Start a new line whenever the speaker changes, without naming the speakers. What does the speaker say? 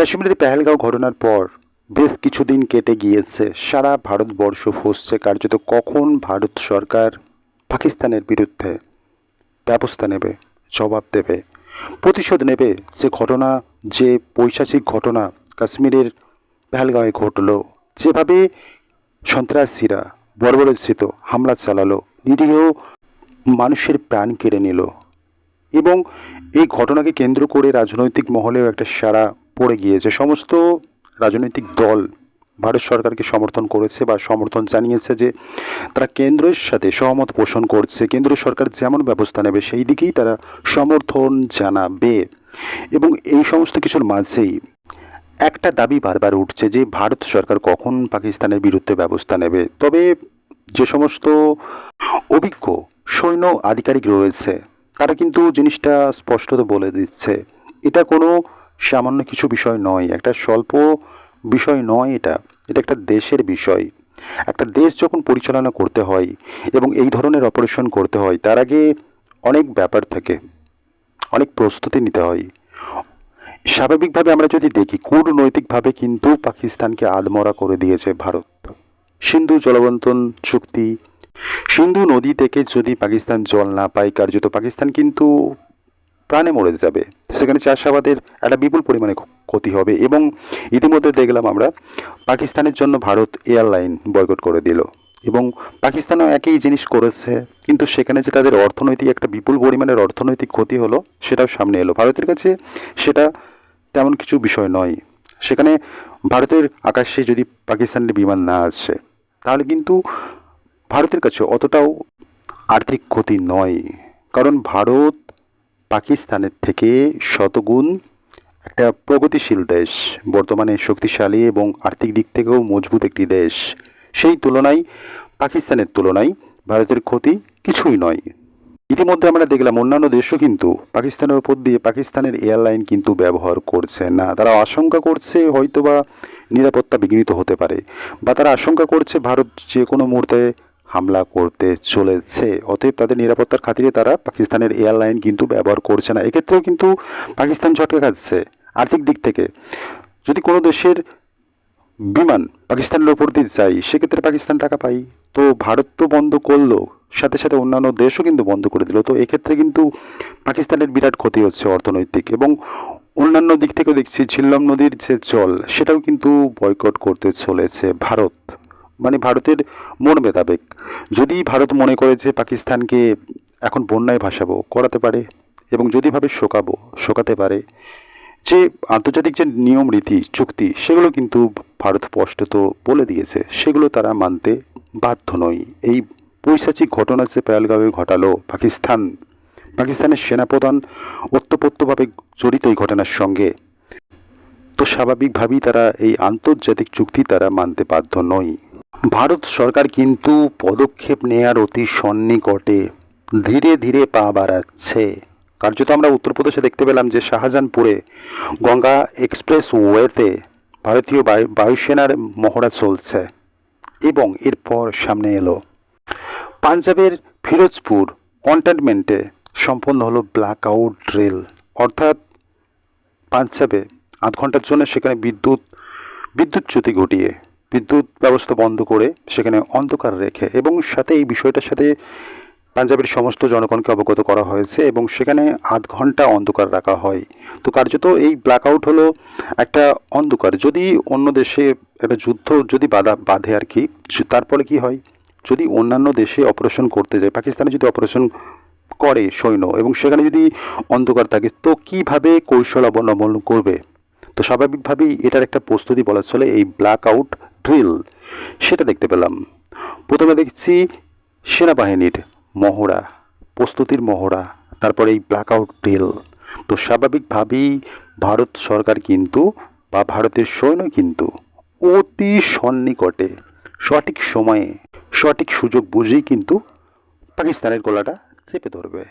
কাশ্মীরের পেহেলগাঁও ঘটনার পর বেশ কিছুদিন কেটে গিয়েছে। সারা ভারতবর্ষ ফুসছে, কার্যত কখন ভারত সরকার পাকিস্তানের বিরুদ্ধে ব্যবস্থা নেবে, জবাব দেবে, প্রতিশোধ নেবে যে ঘটনা, যে পৈশাচিক ঘটনা কাশ্মীরের পেহেলগাঁওয়ে ঘটলো, যেভাবে সন্ত্রাসীরা বর্বরচিত হামলা চালালো, নিরীহ মানুষের প্রাণ কেড়ে নিল এবং এই ঘটনাকে কেন্দ্র করে রাজনৈতিক মহলেও একটা সাড়া পড়ে গিয়েছে। সমস্ত রাজনৈতিক দল ভারত সরকারকে সমর্থন করেছে বা সমর্থন জানিয়েছে যে তারা কেন্দ্রের সাথে সহমত পোষণ করছে। কেন্দ্র সরকার যেমন ব্যবস্থা নেবে, সেই দিকেই তারা সমর্থন জানাবে। এবং এই সমস্ত কিছুর মাঝেই একটা দাবি বারবার উঠছে যে ভারত সরকার কখন পাকিস্তানের বিরুদ্ধে ব্যবস্থা নেবে। তবে যে সমস্ত অভিজ্ঞ সৈন্য আধিকারিক রয়েছে, তারা কিন্তু জিনিসটা স্পষ্টত বলে দিচ্ছে। এটা কোনো সামান্য কিছু বিষয় নয়, একটা স্বল্প বিষয় নয় এটা। এটা একটা দেশের বিষয়। একটা দেশ যখন পরিচালনা করতে হয় এবং এই ধরনের অপারেশন করতে হয়, তার আগে অনেক ব্যাপার থাকে, অনেক প্রস্তুতি নিতে হয়। স্বাভাবিকভাবে আমরা যদি দেখি, কূটনৈতিকভাবে কিন্তু পাকিস্তানকে আদমরা করে দিয়েছে ভারত। সিন্ধু জলবন্তন চুক্তি, সিন্ধু নদী থেকে যদি পাকিস্তান জল না পায়, কার্যত পাকিস্তান কিন্তু প্রাণে মরে যাবে। সেখানে চাষাবাদের একটা বিপুল পরিমাণে ক্ষতি হবে এবং ইতিমধ্যে দেখলাম আমরা পাকিস্তানের জন্য ভারত এয়ারলাইন বয়কট করে দিল। এবং পাকিস্তানও একই জিনিস করেছে, কিন্তু সেখানে যে তাদের অর্থনৈতিক একটা বিপুল পরিমাণের অর্থনৈতিক ক্ষতি হলো, সেটাও সামনে এলো। ভারতের কাছে সেটা তেমন কিছু বিষয় নয়। সেখানে ভারতের আকাশে যদি পাকিস্তানের বিমান না আসে, তাহলে কিন্তু ভারতের কাছে অতটাও আর্থিক ক্ষতি নয়। কারণ ভারত পাকিস্তানের থেকে শতগুণ একটা প্রগতিশীল দেশ, বর্তমানে শক্তিশালী এবং আর্থিক দিক থেকেও মজবুত একটি দেশ। সেই তুলনায়, পাকিস্তানের তুলনায় ভারতের ক্ষতি কিছুই নয়। ইতিমধ্যে আমরা দেখলাম অন্যান্য দেশও কিন্তু পাকিস্তানের উপর দিয়ে পাকিস্তানের এয়ারলাইন কিন্তু ব্যবহার করছে না। তারা আশঙ্কা করছে হয়তোবা নিরাপত্তা বিঘ্নিত হতে পারে, বা তারা আশঙ্কা করছে ভারত যে কোনো মুহূর্তে হামলা করতে চলেছে। অতএব তাদের নিরাপত্তার খাতিরে তারা পাকিস্তানের এয়ারলাইন কিন্তু ব্যবহার করছে না। এক্ষেত্রেও কিন্তু পাকিস্তান ঝটকে খাচ্ছে আর্থিক দিক থেকে। যদি কোনো দেশের বিমান পাকিস্তানের ওপর দিয়ে যায়, সেক্ষেত্রে পাকিস্তান টাকা পাই তো ভারত তো বন্ধ করল, সাথে সাথে অন্যান্য দেশও কিন্তু বন্ধ করে দিল। তো এক্ষেত্রে কিন্তু পাকিস্তানের বিরাট ক্ষতি হচ্ছে অর্থনৈতিক এবং অন্যান্য দিক থেকেও দেখছি ঝিল্লাম নদীর যে জল, সেটাও কিন্তু বয়কট করতে চলেছে ভারত। মানে ভারতের মন মেতাবেক। যদি ভারত মনে করে যে পাকিস্তানকে এখন বন্যায় ভাসাবো, করাতে পারে এবং যদি ভাবে শোকাবো, শোকাতে পারে, যে আন্তর্জাতিক যে নিয়ম, রীতি, চুক্তি, সেগুলো কিন্তু ভারত স্পষ্টত বলে দিয়েছে, সেগুলো তারা মানতে বাধ্য নয়। এই পৈশাচিক ঘটনা যে পেয়ালগাঁওয়ে ঘটালো পাকিস্তান, পাকিস্তানের সেনাপ্রধান ওতপ্রোতভাবে জড়িত এই ঘটনার সঙ্গে তো স্বাভাবিকভাবেই তারা এই আন্তর্জাতিক চুক্তি তারা মানতে বাধ্য নয় ভারত সরকার কিন্তু পদক্ষেপ নেয়ার অতি সন্নিকটে ধীরে ধীরে পা বাড়াচ্ছে। কার্যত আমরা উত্তরপ্রদেশে দেখতে পেলাম যে শাহজাহানপুরে গঙ্গা এক্সপ্রেস ওয়েতে ভারতীয় বায়ু, বায়ুসেনার মহড়া চলছে এবং এরপর সামনে এলো। পাঞ্জাবের ফিরোজপুর কন্টেনমেন্টে সম্পন্ন হলো ব্ল্যাক আউট ড্রিল অর্থাৎ পাঞ্জাবে আধ ঘণ্টার জন্য সেখানে বিদ্যুৎ বিদ্যুৎচ্যুতি ঘটিয়ে, বিদ্যুৎ ব্যবস্থা বন্ধ করে সেখানে অন্ধকার রেখে এবং সাথে এই বিষয়টার সাথে পাঞ্জাবের সমস্ত জনগণকে অবগত করা হয়েছে এবং সেখানে আধ ঘণ্টা অন্ধকার রাখা হয়। তো কার্যত এই ব্ল্যাক আউট হলো একটা অন্ধকার। যদি অন্য দেশে একটা যুদ্ধ যদি বাধা, বাঁধে আর কি তারপরে কি হয়? যদি অন্যান্য দেশে অপারেশন করতে যায়, পাকিস্তানে যদি অপারেশন করে সৈন্য এবং সেখানে যদি অন্ধকার থাকে, তো কীভাবে কৌশল অবলম্বন করবে? তো স্বাভাবিকভাবেই এটার একটা প্রস্তুতি বলা চলে, এই ব্ল্যাক আউট ড্রিল সেটা দেখতে পেলাম। প্রথমে দেখছি সেনাবাহিনীর মহড়া, প্রস্তুতির মহড়া, তারপরে এই ব্ল্যাক আউট ড্রিল তো স্বাভাবিকভাবেই ভারত সরকার কিন্তু বা ভারতের সৈন্য কিন্তু অতি সন্নিকটে, সঠিক সময়ে সঠিক সুযোগ বুঝেই কিন্তু পাকিস্তানের গলাটা চেপে ধরবে।